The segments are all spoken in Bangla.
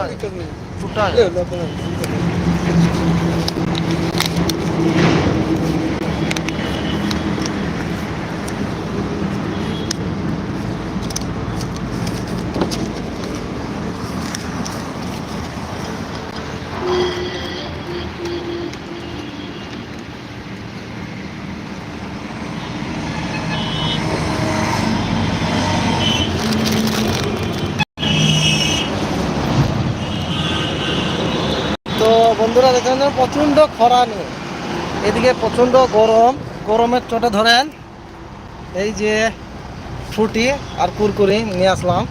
छुट्टा छुट्टा প্রচণ্ড খরা নেই এদিকে প্রচণ্ড গরম গরমের চোটে ধরেন এই যে ফুটি আর কুরকুরি নিয়ে আসলাম।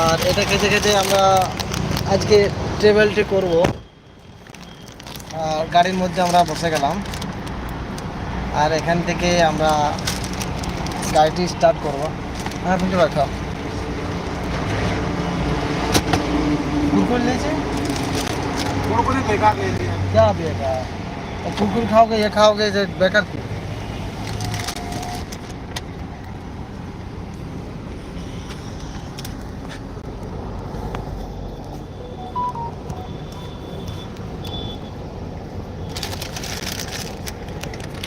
আর এটা খেতে খেতে আমরা আজকে ট্রেভেলটি করব। আর গাড়ির মধ্যে আমরা বসে গেলাম। আর এখান থেকে আমরা গাড়িটি স্টার্ট করব। হ্যাঁ কিন্তু রাখা কুরকুরি নিয়েছে? कुरकुरे बेकार ले लिया क्या बेकार और कुरकुरी खाओगे ये खाओगे जो बेकार क्यों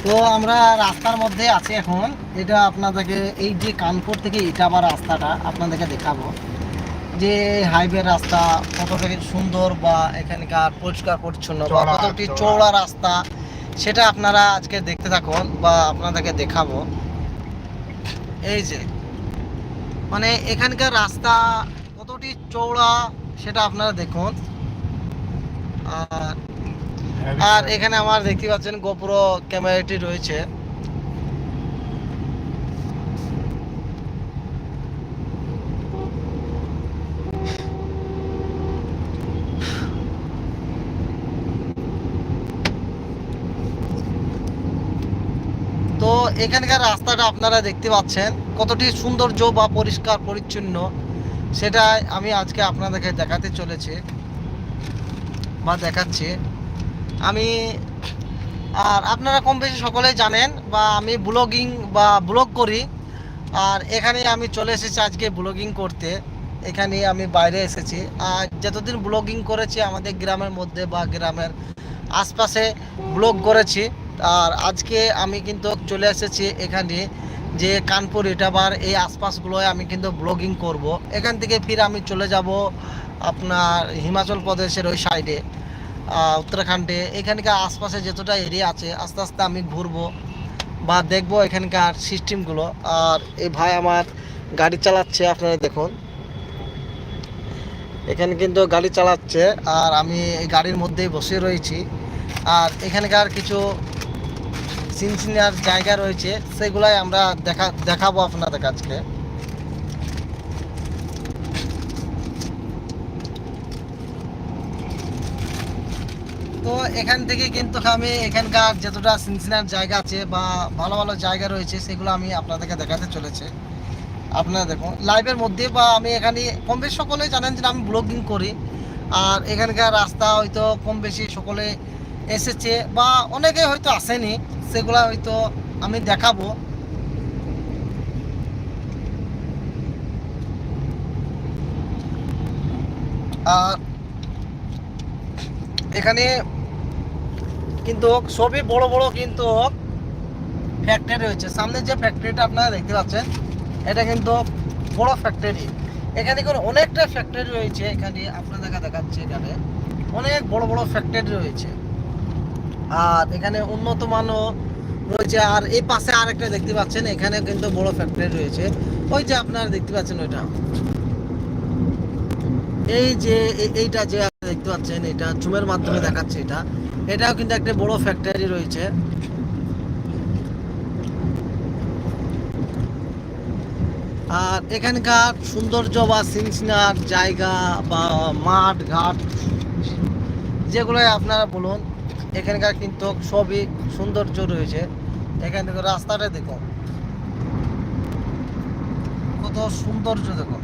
তো আমরা রাস্তার মধ্যে আছি এখন এটা আপনাদেরকে এই যে কানপুর থেকে ইটাবা রাস্তাটা আপনাদেরকে দেখাবো যে হাইওয়ে রাস্তা কতটা সুন্দর বা এখানকার পরিষ্কার পরিচ্ছন্ন বা কতটি চওড়া। চৌড়া রাস্তা সেটা আপনারা আজকে দেখতে থাকুন বা আপনাদেরকে দেখাবো। এই যে মানে এখানকার রাস্তা কতটি চৌড়া সেটা আপনারা দেখুন। আর আর এখানে আমার দেখতে পাচ্ছেন গোপ্রো ক্যামেরাটি রয়েছে তো এখানকার রাস্তাটা আপনারা দেখতে পাচ্ছেন, কতটি সৌন্দর্য বা পরিষ্কার, পরিচ্ছন্ন সেটা আমি আজকে আপনাদেরকে দেখাতে চলেছি বা দেখাচ্ছি। আমি, আর আপনারা কম বেশি সকলেই জানেন বা আমি ব্লগিং বা ব্লগ করি, আর এখানে আমি চলে এসেছি আজকে ব্লগিং করতে। এখানে আমি বাইরে এসেছি। আর যতদিন ব্লগিং করেছি, আমাদের গ্রামের মধ্যে বা গ্রামের আশপাশে ব্লগ করেছি আর আজকে আমি কিন্তু চলে এসেছি এখানে যে কানপুর ইটাবার, এই আশপাশগুলোয় আমি কিন্তু ব্লগিং করব। এখান থেকে ফির আমি চলে যাব আপনার হিমাচল প্রদেশের ওই সাইডে উত্তরাখণ্ডে। এখানকার আশপাশে যতটা এরিয়া আছে, আস্তে আস্তে আমি ঘুরবো বা দেখব এখানকার সিস্টেমগুলো আর এই ভাই আমার গাড়ি চালাচ্ছে, আপনারা দেখুন। এখানে কিন্তু গাড়ি চালাচ্ছে, আর আমি এই গাড়ির মধ্যেই বসে রয়েছি। আর এখানকার কিছু সিনসিনার জায়গা রয়েছে, সেগুলাই আমরা দেখা, দেখাবো আপনাদের কাছকে। তো এখান থেকে কিন্তু আমি এখানকার যতটা সিনসিনার জায়গা আছে বা ভালো ভালো জায়গা রয়েছে, সেগুলো আমি আপনাদেরকে দেখাতে চলেছে। আপনারা দেখুন লাইভের মধ্যে বা আমি এখানে কম বেশি সকলে জানেন যে আমি ব্লগিং করি। আর এখানকার রাস্তা হয়তো কম বেশি সকলে এসেছে বা অনেকে হয়তো আসেনি। সেগুলা হয়তো আমি দেখাবো। আর এখানে কিন্তু সবই বড় বড় কিন্তু ফ্যাক্টরি রয়েছে। সামনে যে ফ্যাক্টরিটা আপনারা দেখতে পাচ্ছেন, এটা কিন্তু বড় ফ্যাক্টরি এখানে করে অনেকটা ফ্যাক্টরি রয়েছে। এখানে আপনাদের দেখাচ্ছে এখানে। অনেক বড় বড় ফ্যাক্টরি রয়েছে। আর এখানে উন্নত মানও রয়েছে। আর এই পাশে আরেকটা দেখতে পাচ্ছেন এখানে কিন্তু বড় ফ্যাক্টরি রয়েছে। ওই যে আপনারা দেখতে পাচ্ছেন ওইটা। এই যে এইটা যে দেখতে পাচ্ছেন, এটা জুমের মাধ্যমে দেখাচ্ছে এটা। এটাও কিন্তু একটা বড় ফ্যাক্টরি রয়েছে। আর এখানকার সৌন্দর্য বা সিনসিনার জায়গা বা মাঠ, ঘাট, যেগুলোই আপনারা বলুন এখানকার কিন্তু সবই সৌন্দর্য রয়েছে। এখান থেকে রাস্তাটা দেখুন কত সৌন্দর্য দেখুন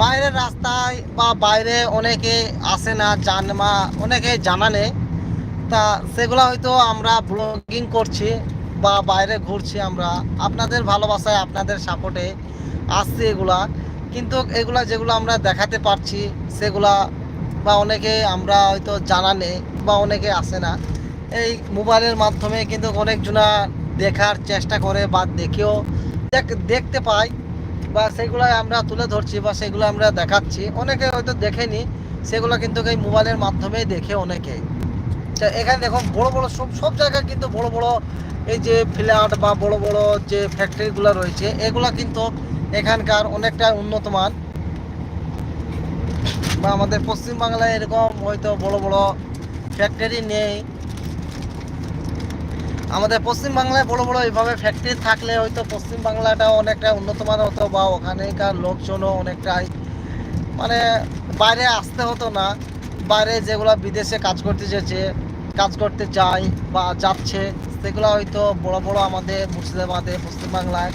বাইরের রাস্তায় বা বাইরে অনেকে আসে না জানমা অনেকে জানা নেই। তা সেগুলো হয়তো আমরা ব্লগিং করছি। বা বাইরে ঘুরছি আমরা, আপনাদের ভালোবাসায়, আপনাদের সাপোর্টে আসছে এগুলা। কিন্তু এগুলা যেগুলো আমরা দেখাতে পারছি, সেগুলা বা অনেকে আমরা হয়তো জানা নেই বা অনেকে আসে না, এই মোবাইলের মাধ্যমে কিন্তু অনেকজনা দেখার চেষ্টা করে বা দেখেও দেখ- দেখতে পাই বা সেগুলো আমরা তুলে ধরছি বা সেগুলো আমরা দেখাচ্ছি। অনেকে হয়তো দেখেনি, সেগুলো কিন্তু এই মোবাইলের মাধ্যমেই দেখে অনেকে। এখানে দেখুন, বড় বড় সব সব জায়গায় কিন্তু বড় বড় এই যে ফ্ল্যাট বা বড় বড় যে ফ্যাক্টরিগুলো রয়েছে, এগুলা কিন্তু এখানকার অনেকটা উন্নত মান। বা আমাদের পশ্চিমবাংলায় এরকম হয়তো বড় বড় ফ্যাক্টরি নেই। আমাদের পশ্চিমবাংলায় বড় বড় এইভাবে ফ্যাক্টরি থাকলে হয়তো পশ্চিমবাংলাটাও অনেকটা উন্নত মান হতো বা ওখানেকার লোকজনও অনেকটাই মানে বাইরে আসতে হতো না। বাইরে যেগুলো বিদেশে কাজ করতে যেছে কাজ করতে যায় বা যাচ্ছে, সেগুলো হয়তো বড় বড় আমাদের মুর্শিদাবাদে পশ্চিমবাংলায়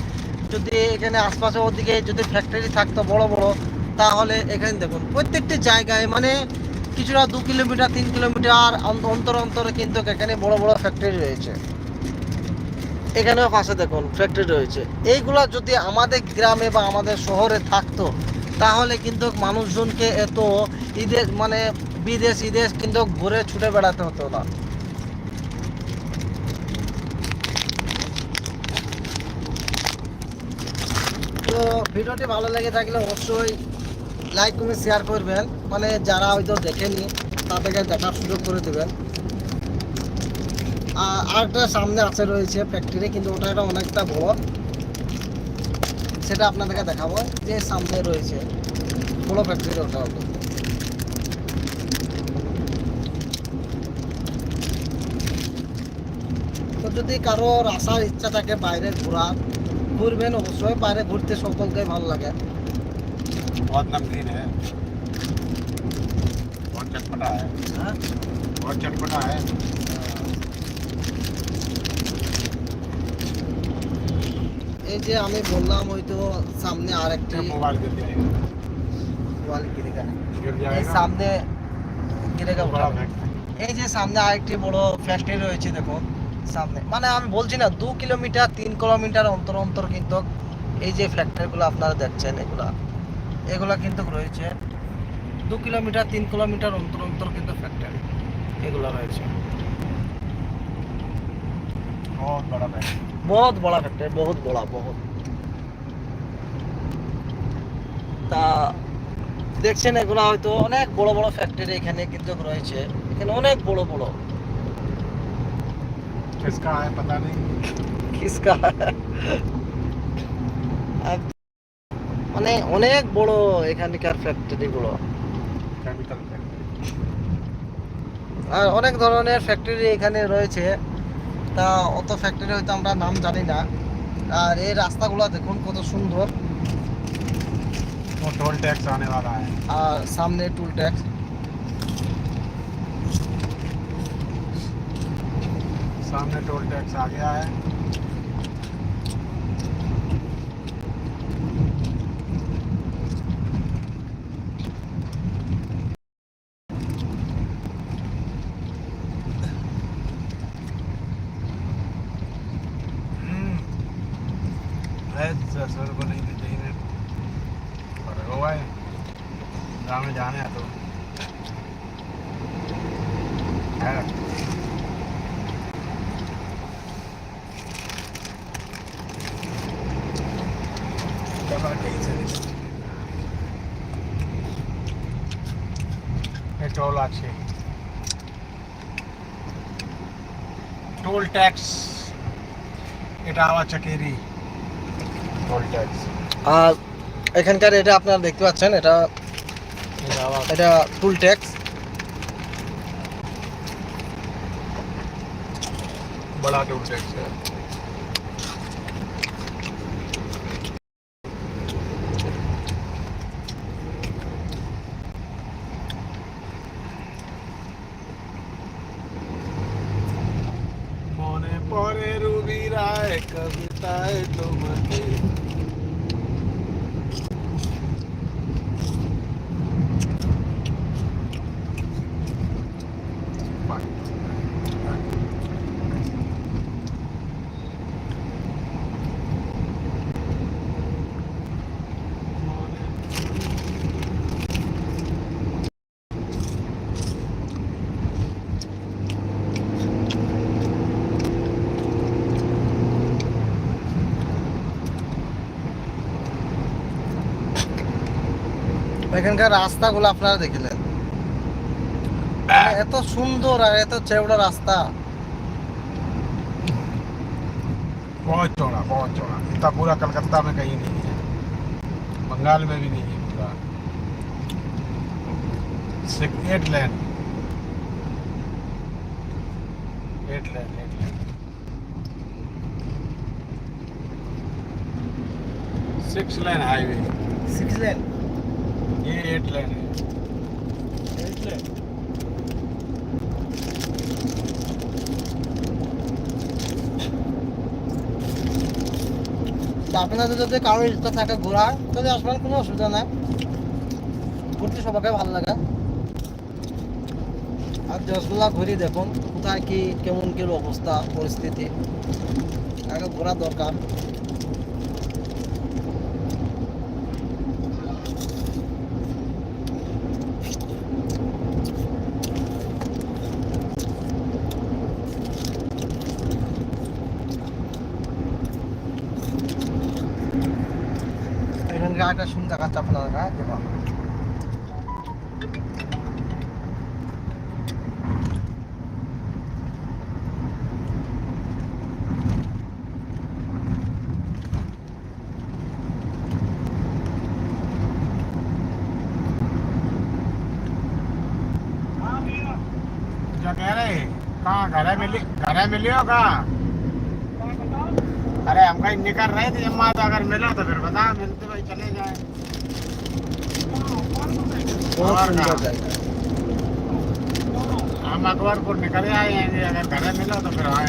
যদি এখানে আশপাশে ওদিকে যদি ফ্যাক্টরি থাকতো বড় বড়, তাহলে এখানে দেখুন, প্রত্যেকটি জায়গায় মানে কিছুটা দু কিলোমিটার, তিন কিলোমিটার অন্তর অন্তরে কিন্তু এখানে বড় বড় ফ্যাক্টরি রয়েছে। এখানেও পাশে দেখুন ফ্যাক্টরি রয়েছে। এইগুলা যদি আমাদের গ্রামে বা আমাদের শহরে থাকতো তাহলে কিন্তু মানুষজনকে এত ঈদের মানে বিদেশ ইদেশ কিন্তু ঘুরে ছুটে বেড়াতে হতো না। তো ভিডিওটি ভালো লেগে থাকলে অবশ্যই লাইক, কমেন্ট শেয়ার করবেন। মানে যারা হয়তো দেখেনি, তাদেরকে দেখার সুযোগ করে দেবেন। আর আরেকটা সামনে আছে রয়েছে ফ্যাক্টরি কিন্তু ওটা একটা অনেকটা বড়। সেটা আপনাদেরকে দেখাবো যে সামনে রয়েছে বড় ফ্যাক্টরি ওটা হলো তো যদি কারোর আসার ইচ্ছা থাকে বাইরে ঘোরার ঘুরবেন অবশ্যই বাইরে ঘুরতে সকলকে ভালো লাগে बहुत नमकीन है बहुत चटपटा है হ্যাঁ बहुत चटपटा है এই যে আমি বললাম হয়তো সামনে আরেকটি ये मोबाइल गिर जाएगा ওয়াল গিরেগা गिर এই जाएगा সামনে গিরেগা बड़ा উঠাবে। फैक्ट्री এই যে সামনে আরেকটি বড় ফ্যাক্টরি রয়েছে দেখুন সামনে মানে আমি বলছি না দু কিলোমিটার তিন কিলোমিটার অন্তর অন্তর কিন্তু এই যে ফ্যাক্টরিগুলো আপনারা দেখছেন এগুলা এগুলা কিন্তু রয়েছে দু কিলোমিটার তিন কিলোমিটার অন্তর অন্তর কিন্তু ফ্যাক্টরি এগুলো রয়েছে बहुत बड़ा फैक्ट्री বহুত বড় ফ্যাক্টরি বহুত বড় বহুত তা দেখছেন এগুলো হয়তো অনেক বড় বড় ফ্যাক্টরি এখানে কিন্তু রয়েছে এখানে অনেক বড় বড় किसका है पता नहीं কিসকা আর মানে অনেক বড় এখানকার ফ্যাক্টরি গুলো केमिकल फैक्ट्री আর অনেক ধরনের ফ্যাক্টরি এখানে রয়েছে তা অত ফ্যাক্টরি হয়তো আমরা নাম জানি না আর এই রাস্তাগুলো দেখুন কত সুন্দর वो टोल टैक्स आने वाला है আর সামনে টুল ট্যাক্স सामने टोल टैक्स आ गया है পেট্রোল আছে টোল ট্যাক্স এটা আওয়া চাকেরি টোল ট্যাক্স আর এখানকার এটা আপনারা দেখতে পাচ্ছেন এটা এটা টোল ট্যাক্স বড়া টুল ট্যাক্স है উবিরায় কবিতায় তোমাকে এখানকার রাস্তাগুলো আপনারা দেখলেন মানে এত সুন্দর আর এত চেওড়া রাস্তা बहुत चौड़ा बहुत चौड़ा इतना पूरा कलकत्ता में कहीं नहीं है बंगाल में भी नहीं है पूरा six eight lane eight lane eight lane six lane highway six lane Eight lane eight lane আপনাদের যদি কারোর ইচ্ছা থাকে ঘোরার যদি আসবেন, কোনো অসুবিধা নাই। ঘুরতে সবাইকে ভালো লাগে। আর দশগুলা ঘুরে দেখুন, কোথায় কি, কেমন কি অবস্থা, পরিস্থিতি। আগে ঘোরা দরকার। गाडा शिवून जागा चपला जागा तेव्हा कह रहे अरे हमका निकल रहे थे जम्मा तो अगर मिला तो फिर बता मिलते चले जाए। हम अकबरपुर आए हैं अगर घर मिलो तो फिर आए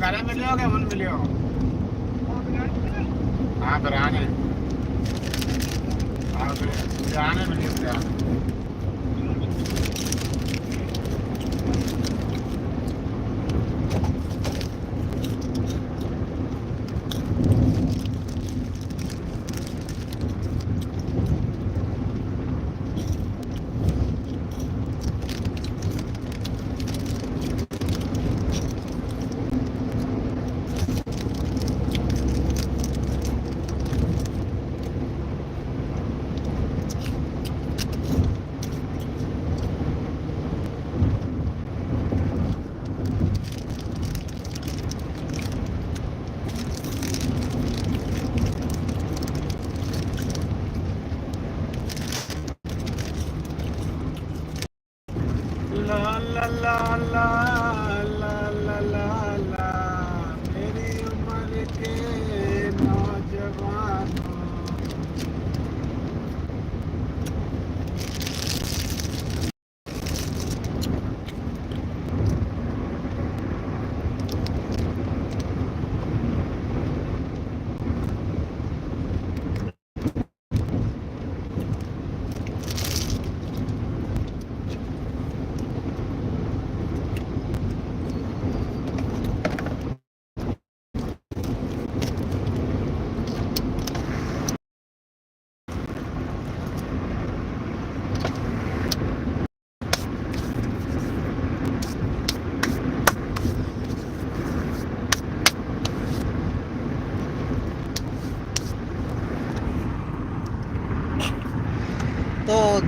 घरे मिलियोगे मन मिलियो हाँ फिर आने। हाँ, आने फिर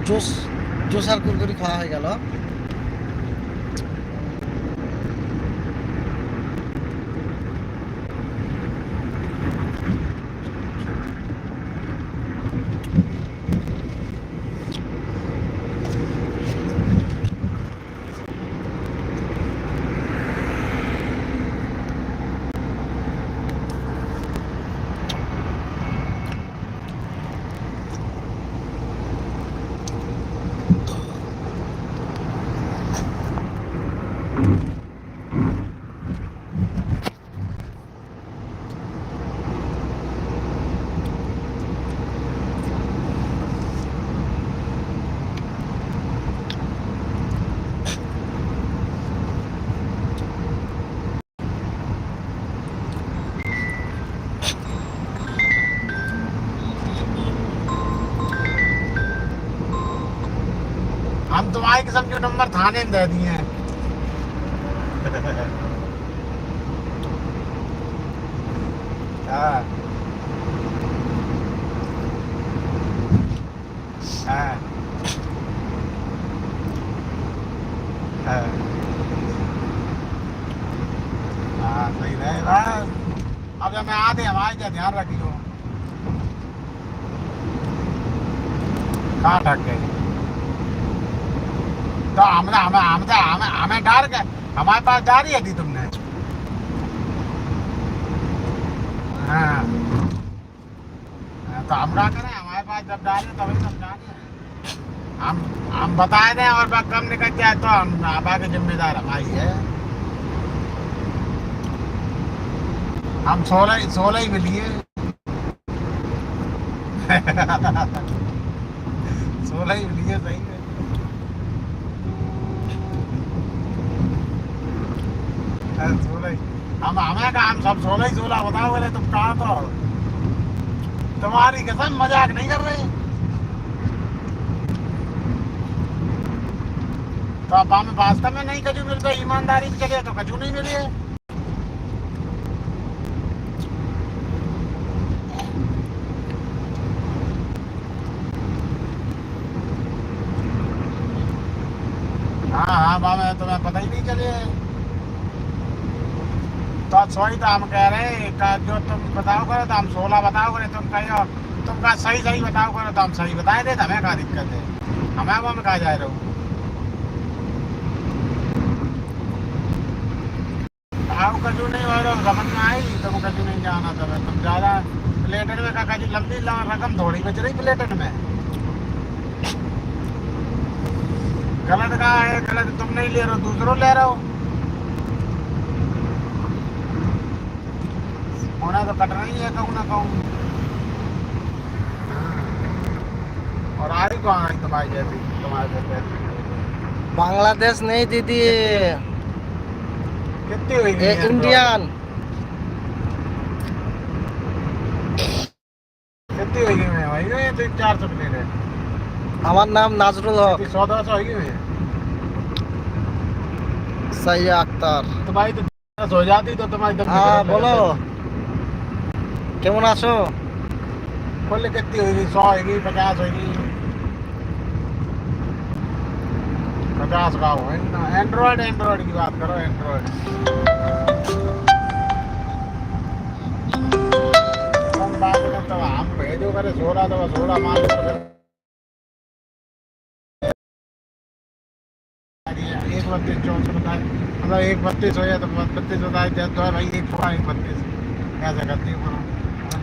জোস জোস আর কুরকুরি খাওয়া হয়ে গেল। हम तुम्हारे किस्म के नंबर थाने में दे दिए हैं। हाँ। हाँ हाँ हाँ सही रहेगा अब जब मैं आते हमारे क्या ध्यान रखियो कहाँ ठक गए तो हमने हमें हमें हमें हमें डर के हमारे पास गाड़ी है थी तुमने। हाँ। तो हम क्या करें, हमारे पास जब डाली तभी सब डाली हम हम बताए दें और बात कम निकल जाए तो हम आबा के जिम्मेदार हमारी है। हम सोलह सोलह ही मिलिए। सोलह ही मिलिए, सही है हाँ, सोलह ही तुम्हारी कसम मज़ाक नहीं कर रहे तो हमें वास्तव में नहीं कजू मिलता ईमानदारी जगह तो कजू नहीं मिली है हाँ हाँ बाबा, तुम्हें पता ही नहीं चले। तो सॉरी तो हम कह रहे हैं जो तुम बताओ करो तो हम सोलह बताओ करे, तुम कहो तुम का सही सही बताओ करो तो हम सही बताए दे तो हमें क्या दिक्कत है? हमें वो हम कहा जाए रहो? आओ कजू नहीं हो रहा समझ में आई तुम कजू नहीं जाना तो तुम ज़्यादा प्लेटन में का कजू, लंबी रकम थोड़ी बच रही प्लेटन में। गलत कहा है, गलत तुम नहीं ले रहे हो दूसरों ले रहे हो। होना तो कटना ही है कहूँ ना कहूँ और आ रही कहाँ आई तुम्हारी जैसी तुम्हारे जैसी बांग्लादेश नहीं दीदी कितनी हुई ये इंडियन कितनी हुई मैं वही गई तो चार सौ प्लेट है আমার নাম নাজরুল হক सौ दो सौ हुई है সাইয়া আক্তার तुम्हारी तो दस हो जाती तो तुम्हारी दम হ্যাঁ বলো কেমন আছো बोले कितनी होगी सौ होगी पचास होगी पचास का हो एंड्रॉइड एंड्रॉइड की बात करो एंड्रॉइड कम बात में तो हम भेजो करे सोलह तो सोलह मान लो तो एक बत्तीस चौंसठ बताए मतलब एक बत्तीस हो जाए तो बत्तीस बताए दो दो भाई एक छोड़ा एक बत्तीस कैसे करती हूँ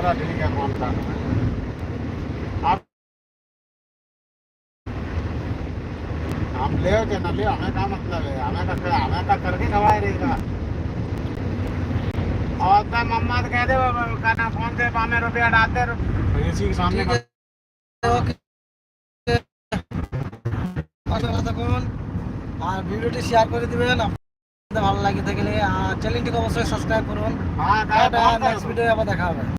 এখানে ডিস্টার্ব চলছে हाँ चलो ठीक है फोन कर आप हम ले के न ले हमें क्या मतलब है हमें का हमें का करके खवाए रहेगा और तो मम्मा तो कह दे कहना फोन से पामे रुपया डालते रहो इसी के सामने ঠিক আছে ওকে পাশে ভালো থাকুন আর ভিডিওটি শেয়ার করে দিবেন আপনাদের ভালো লাগে থাকলে আর চ্যানেলটিকে অবশ্যই সাবস্ক্রাইব করুন हाँ টাটা कहा নেক্সট ভিডিও আবার দেখা হবে